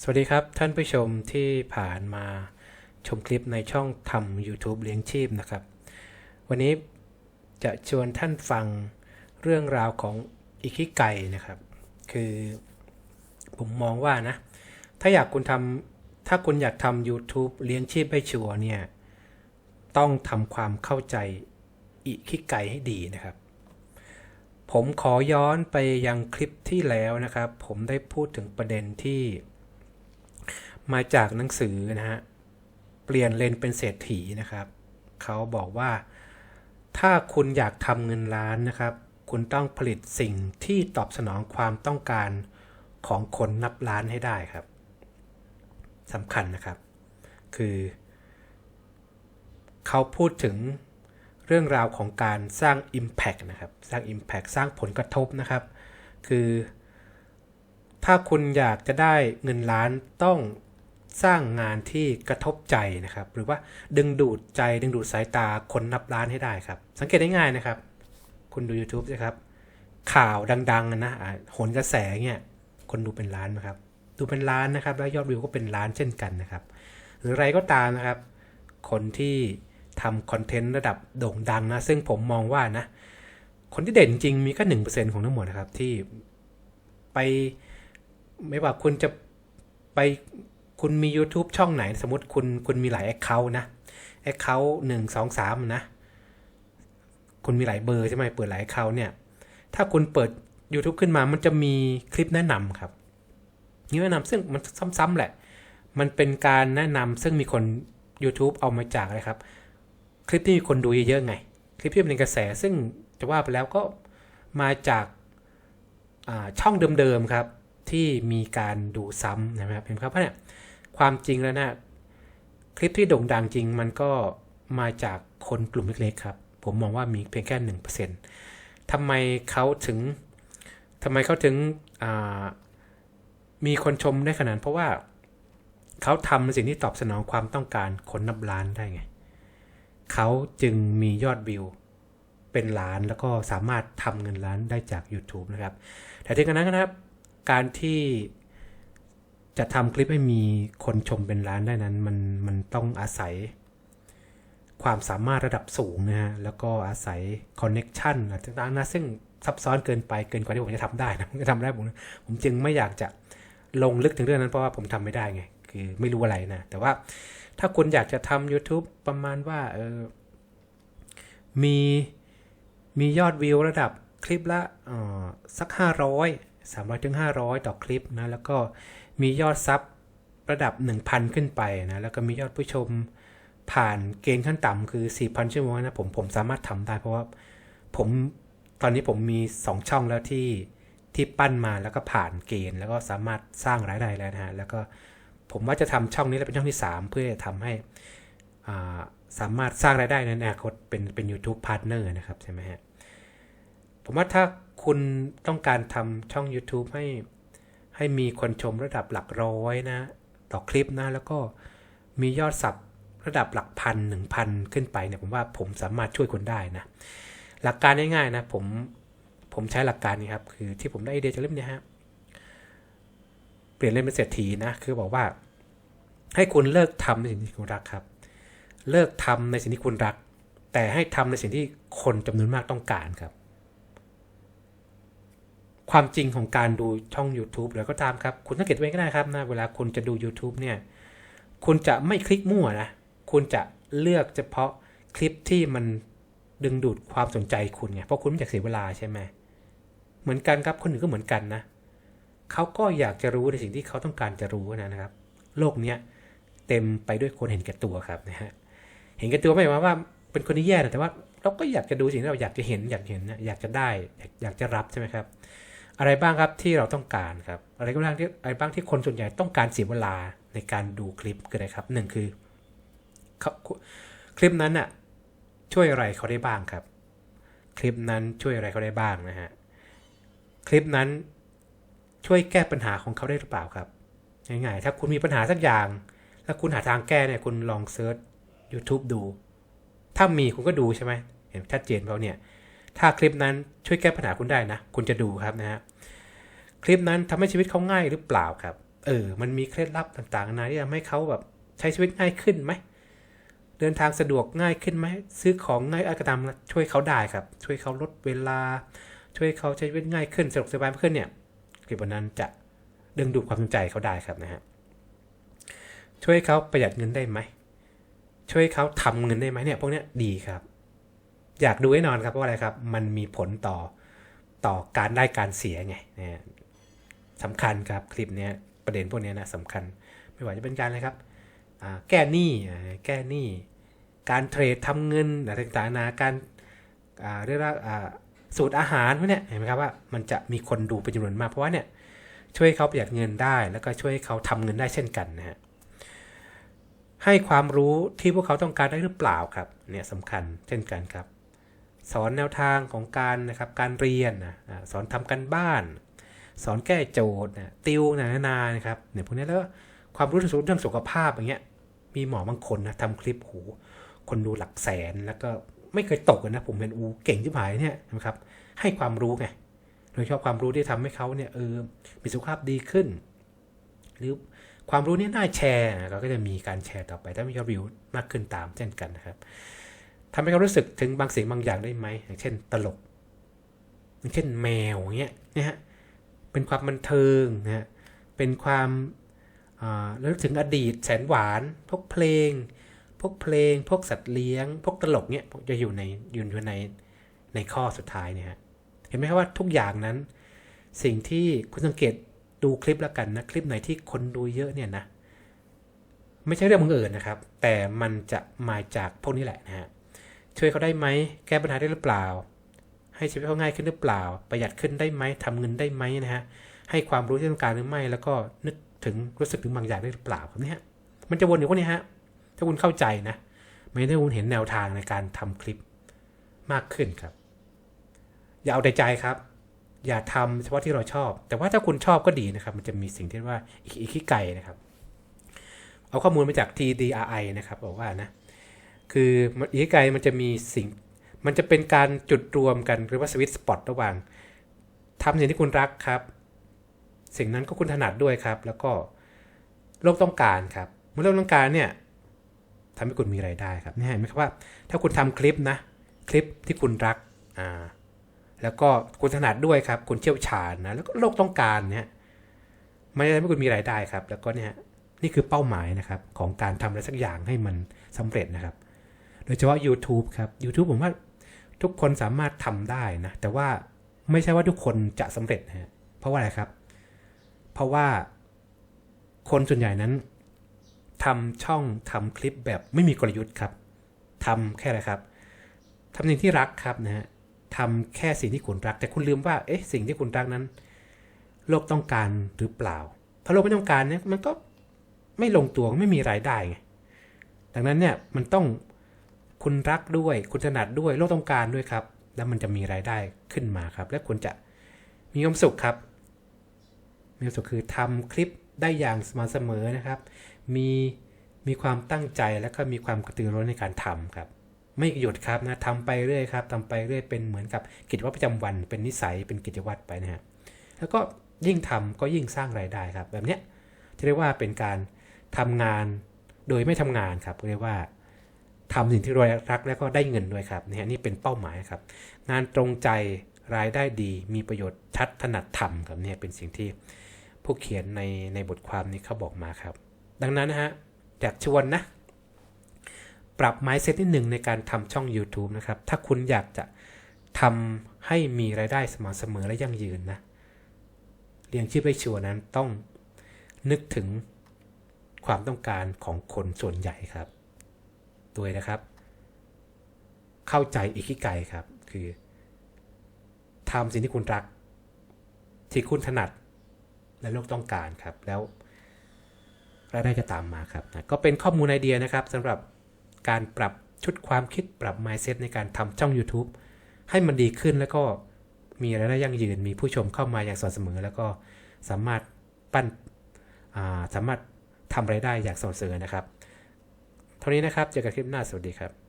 สวัสดีครับท่านผู้ชมที่ผ่านมาชมคลิปในช่องทำ YouTube เลี้ยงชีพนะครับ วันนี้จะชวนท่านฟังเรื่องราวของอิคิไกนะครับ คือผมมองว่านะ ถ้าอยากคุณทำถ้าคุณอยากทำ YouTube เลี้ยงชีพให้ชัวร์เนี่ย ต้องทำความเข้าใจอิคิไกให้ดีนะครับ ผมขอย้อนไปยังคลิปที่แล้วนะครับ ผมได้พูดถึงประเด็นที่ มาจากหนังสือนะฮะ เปลี่ยนเลนเป็นเศรษฐีนะครับ เขาบอกว่า ถ้าคุณอยากทำเงินล้านนะครับ คุณต้องผลิตสิ่งที่ตอบสนองความต้องการของคนนับล้านให้ได้ครับสำคัญนะครับ คือ เขาพูดถึงเรื่องราวของการสร้าง Impact นะครับ สร้าง Impact สร้างผลกระทบนะครับ คือ ถ้าคุณอยากจะได้เงินล้านต้อง สร้างงานที่กระทบใจนะครับ หรือว่าดึงดูดใจดึงดูดสายตาคนนับล้านให้ได้ครับ สังเกตได้ง่ายนะครับ คุณดู YouTube สิครับ ข่าวดังๆนะโหนกระแสเนี่ยคนดูเป็นล้านนะครับ ดูเป็นล้านนะครับ แล้วยอดวิวก็เป็นล้านเช่นกันนะครับ หรืออะไรก็ตามนะครับ คนที่ทำคอนเทนต์ระดับโด่งดังนะ ซึ่งผมมองว่านะ คนที่เด่นจริงมีแค่หนึ่งเปอร์เซ็นของทั้งหมดนะครับที่ไปไม่ว่าคุณจะไป คุณมี YouTube ช่องไหนสมมติคุณคุณมีหลายแอคเคาท์นะแอคเคาท์หนึ่งสองสามนะ คุณมีหลายเบอร์ใช่ไหมเปิดหลายแอคเคาท์เนี่ย ถ้าคุณเปิด YouTube ขึ้นมามันจะมีคลิปแนะนำครับนี่แนะนำซึ่งมันซ้ำๆแหละ มันเป็นการแนะนำซึ่งมีคน YouTube เอามาจากอะไรครับ คลิปที่มีคนดูเยอะๆไง คลิปที่เป็นกระแสซึ่งจะว่าไปแล้วก็มาจากาช่องเดิมๆครับ ที่มีการดูซ้ำนะครับเห็นไหมครับเพราะเนี่ยความจริงแล้วนะคลิปที่โด่งดังจริงมันก็มาจากคนกลุ่มเล็กๆครับ ผมมองว่ามีเพียงแค่หนึ่งเปอร์เซ็นต์ทำไมเขาถึงทำไมเขาถึงมีคนชมได้ขนาดเพราะว่าเขาทำในสิ่งที่ตอบสนองความต้องการคนนับล้านได้ไงเขาจึงมียอดวิวเป็นล้านแล้วก็สามารถทำเงินล้านได้จาก YouTube นะครับ แต่ถึงกันนั้นนะครับ การที่จะทำคลิปให้มีคนชมเป็นล้านได้นั้น มันมันต้องอาศัย ความสามารถระดับสูงนะฮะ แล้วก็อาศัยคอนเน็ชันอะไรต่างๆนะซึ่งซับซ้อนเกินไปเกินกว่าที่ผมจะทำได้นะผมจะทำได้ผมผมจึงไม่อยากจะลงลึกถึงเรื่องนั้นเพราะว่าผมทำไม่ได้ไง คือไม่รู้อะไรนะ แต่ว่าถ้าคุณอยากจะทำ YouTube ประมาณว่าเออมีมียอดวิวระดับคลิปละเอ่อสัก500 300ถึง500 ต่อคลิปนะ แล้วก็มียอดซับระดับ 1,000 ขึ้นไปนะ แล้วก็มียอดผู้ชมผ่านเกณฑ์ขั้นต่ำคือ 4,000 ชั่วโมงนะ ผมผมสามารถทำได้เพราะว่าผมตอนนี้ผมมี 2 ช่องแล้วที่ที่ปั้นมาแล้วก็ผ่านเกณฑ์ แล้วก็สามารถสร้างรายได้แล้วนะฮะ แล้วก็ผมว่าจะทำช่องนี้แล้วเป็นช่องที่ 3 เพื่อจะทำให้อ่าสามารถสร้างรายได้ในอนาคตเป็นเป็น YouTube Partner นะครับใช่ไหมฮะผมว่าถ้า คุณต้องการทำช่อง YouTube ให้ให้มีคนชมระดับหลักร้อยนะ ต่อคลิปนะ แล้วก็มียอดสับระดับหลักพันหนึ่งพันขึ้นไปเนี่ยผมว่าผมสามารถช่วยคุณได้นะ หลักการง่ายๆนะผมผมใช้หลักการนี้ครับ คือที่ผมได้ไอเดียจากเล่มเนี้ยฮะเปลี่ยนเล่นเป็นเศรษฐีนะ คือบอกว่า ให้คุณเลิกทำในสิ่งที่คุณรักครับ เลิกทำในสิ่งที่คุณรัก แต่ให้ทำในสิ่งที่คนจำนวนมากต้องการครับ ความจริงของการดูช่อง YouTube แล้วก็ตามครับ คุณสังเกตไว้ก็ได้ครับนะเวลาคุณจะดู YouTube เนี่ย คุณจะไม่คลิกมั่วนะ คุณจะเลือกเฉพาะคลิปที่มันดึงดูดความสนใจคุณไงเพราะคุณไม่อยากเสียเวลาใช่ไหมเหมือนกันครับคนอื่นก็เหมือนกันนะเขาก็อยากจะรู้ในสิ่งที่เขาต้องการจะรู้นะครับ โลกเนี้ยเต็มไปด้วยคนเห็นแก่ตัวครับนะฮะเห็นแก่ตัวไม่หมายว่าเป็นคนที่แย่นะแต่ว่าเราก็อยากจะดูสิ่งที่เราอยากจะเห็นอยากเห็นนะอยากจะได้อยากจะรับใช่ไหมครับ อะไรบ้างครับที่เราต้องการครับ อะไรก็บ้างที่อะไรบ้างที่คนส่วนใหญ่ต้องการเสียเวลาในการดูคลิปก็ได้ครับหนึ่งคือเขาคลิปนั้นน่ะช่วยอะไรเขาได้บ้างครับ คลิปนั้นช่วยอะไรเขาได้บ้างนะฮะคลิปนั้นช่วยแก้ปัญหาของเขาได้หรือเปล่าครับง่ายๆถ้าคุณมีปัญหาสักอย่าง แล้วคุณหาทางแก้เนี่ยคุณลองเซิร์ช YouTube ดู ถ้ามีคุณก็ดูใช่ไหมเห็นชัดเจนเขาเนี่ย ถ้าคลิปนั้นช่วยแก้ปัญหาคุณได้นะ คุณจะดูครับนะฮะคลิปนั้นทำให้ชีวิตเขาง่ายหรือเปล่าครับ เออ มันมีเคล็ดลับต่างๆนานที่ทำให้เขาแบบใช้ชีวิตง่ายขึ้นไหมเดินทางสะดวกง่ายขึ้นไหมซื้อของง่ายอะไรก็ตามช่วยเขาได้ครับ ช่วยเขาลดเวลา ช่วยเขาใช้ชีวิตง่ายขึ้นสะดวกสบายขึ้นเนี่ยคลิปวันนั้นจะดึงดูดความสนใจเขาได้ครับนะฮะช่วยเขาประหยัดเงินได้ไหมช่วยเขาทำเงินได้ไหมเนี่ยพวกเนี้ยดีครับ อยากดูแน่นอนครับเพราะว่าอะไรครับ มันมีผลต่อต่อการได้การเสียไงนะสำคัญครับคลิปนี้ประเด็นพวกนี้นะสำคัญ ไม่ว่าจะเป็นการอะไรครับแก้หนี้แก้หนี้การเทรดทำเงินอะไรต่างๆนาการเรียกว่าสูตรอาหารพวกเนี้ยเห็นไหมครับว่ามันจะมีคนดูเป็นจำนวนมากเพราะว่าเนี่ยช่วยเขาประหยัดเงินได้แล้วก็ช่วยเขาทำเงินได้เช่นกันนะฮะให้ความรู้ที่พวกเขาต้องการได้หรือเปล่าครับเนี่ยสำคัญเช่นกันครับ สอนแนวทางของการนะครับการเรียนนะสอนทำกันบ้าน สอนแก้โจทย์นะติวนานานะครับเนี่ยพวกนี้แล้วความรู้เรื่องสุขภาพอย่างเงี้ยมีหมอบางคนนะทำคลิปหูคนดูหลักแสนแล้วก็ไม่เคยตกนะผมเป็นอูเก่งที่หายเนี่ยนะครับให้ความรู้ไงโดยเฉพาะความรู้ที่ทำให้เขาเนี่ยเออมีสุขภาพดีขึ้น หรือความรู้นี้น่าแชร์เราก็จะมีการแชร์ต่อไปถ้ามียอดวิวมากขึ้นตามเช่นกันนะครับ ทำให้เขารู้สึกถึงบางสิ่งบางอย่างได้ไหมอย่างเช่น ตลก อย่างเช่นแมวอย่างเงี้ยนะฮะเป็นความบันเทิงนะฮะเป็นความอ่าแล้วถึงอดีตแสนหวาน พวกเพลง พวกเพลง พวกสัตว์เลี้ยง พวกตลกเนี่ยจะอยู่ในอยู่ในในข้อสุดท้ายเนี่ยฮะเห็นไหมครับว่าทุกอย่างนั้น สิ่งที่คุณสังเกตดูคลิปแล้วกันนะ คลิปไหนที่คนดูเยอะเนี่ยนะ ไม่ใช่เรื่องบังเอิญนะครับ แต่มันจะมาจากพวกนี้แหละนะฮะ ช่วยเขาได้ไหม แก้ปัญหาได้หรือเปล่า ให้ชีวิตเขาง่ายขึ้นหรือเปล่า ประหยัดขึ้นได้ไหมทำเงินได้ไหมนะฮะ ให้ความรู้ที่ต้องการหรือไม่ แล้วก็นึกถึงรู้สึกถึงบางอย่างได้หรือเปล่าครับเนี่ยมันจะวนอยู่พวกนี้ฮะ ถ้าคุณเข้าใจนะ ไม่ได้คุณเห็นแนวทางในการทำคลิปมากขึ้นครับ อย่าเอาแต่ใจครับ อย่าทำเฉพาะที่เราชอบ แต่ว่าถ้าคุณชอบก็ดีนะครับ มันจะมีสิ่งที่ว่าอีกขี้ไก่นะครับ เอาข้อมูลมาจาก TDRI นะครับบอกว่านะ คืออีกไกมันจะมีสิ่ง มันจะเป็นการจุดรวมกันหรือว่าสวิตสปอตระหว่างทำสิ่งที่คุณรักครับ สิ่งนั้นก็คุณถนัดด้วยครับ แล้วก็โลกต้องการครับ เมื่อโลกต้องการเนี่ยทำให้คุณมีไรายได้ครับนี่เห็นไหมครับว่า ถ้าคุณทำคลิปนะ คลิปที่คุณรักอ่าแล้วก็คุณถนัดด้วยครับ คุณเชี่ยวชาญนะ แล้วก็โลกต้องการเนี่ยมันจะทำให้คุณมีรายได้ครับ แล้วก็เนี่ยนี่คือเป้าหมายนะครับ ของการทำอะไรสักอย่างให้มันสำเร็จนะครับ โดยเฉพาะ YouTube ครับ YouTube ผมว่าทุกคนสามารถทำได้นะ แต่ว่าไม่ใช่ว่าทุกคนจะสำเร็จนะฮะเพราะว่าอะไรครับ เพราะว่าคนส่วนใหญ่นั้นทำช่องทำคลิปแบบไม่มีกลยุทธ์ครับทำแค่อะไรครับทำสิ่งที่รักครับนะฮะทำแค่สิ่งที่คุณรัก แต่คุณลืมว่าเอ๊ะสิ่งที่คุณรักนั้น โลกต้องการหรือเปล่า ถ้าโลกไม่ต้องการเนี่ยมันก็ไม่ลงตัวไม่มีรายได้ไงดังนั้นเนี่ยมันต้อง คุณรักด้วย คุณถนัดด้วยโลกต้องการด้วยครับ แล้วมันจะมีรายได้ขึ้นมาครับ และคุณจะมีความสุขครับ มีความสุขคือทำคลิปได้อย่างสม่ำเสมอนะครับ มีมีความตั้งใจแล้วก็มีความกระตือรือร้นในการทำครับ ไม่หยุดครับนะทำไปเรื่อยครับทำไปเรื่อยเป็นเหมือนกับกิจวัตรประจำวัน เป็นนิสัยเป็นกิจวัตรไปนะฮะแล้วก็ยิ่งทำก็ยิ่งสร้างรายได้ครับ แบบเนี้ยจะเรียกว่าเป็นการทำงานโดยไม่ทำงานครับเรียกว่า ทำสิ่งที่เรารักแล้วก็ได้เงินด้วยครับนี่ฮะนี่เป็นเป้าหมายครับ งานตรงใจรายได้ดีมีประโยชน์ชัดถนัดทำครับเนี่ยเป็นสิ่งที่ผู้เขียนในในบทความนี้เขาบอกมาครับ ดังนั้นนะฮะอยากชวนนะ ปรับ mindset นิดหนึ่งในการทำช่อง YouTube นะครับ ถ้าคุณอยากจะทำให้มีรายได้สม่ำเสมอและยั่งยืนนะเรียงชีพให้ชัวนั้นต้องนึกถึงความต้องการของคนส่วนใหญ่ครับ ด้วยนะครับ เข้าใจอิคิไกครับ คือทำสิ่งที่คุณรัก ที่คุณถนัดและโลกต้องการครับ แล้วรายได้จะตามมาครับนะก็เป็นข้อมูลไอเดียนะครับสำหรับการปรับชุดความคิดปรับ mindset ในการทำช่อง YouTube ให้มันดีขึ้นแล้วก็มีรายได้ยั่งยืน มีผู้ชมเข้ามาอย่างสม่ำเสมอ แล้วก็สามารถปั้นสามารถทำรายได้อย่างสม่ำเสมอนะครับ เท่านี้นะครับ เจอกันคลิปหน้า สวัสดีครับ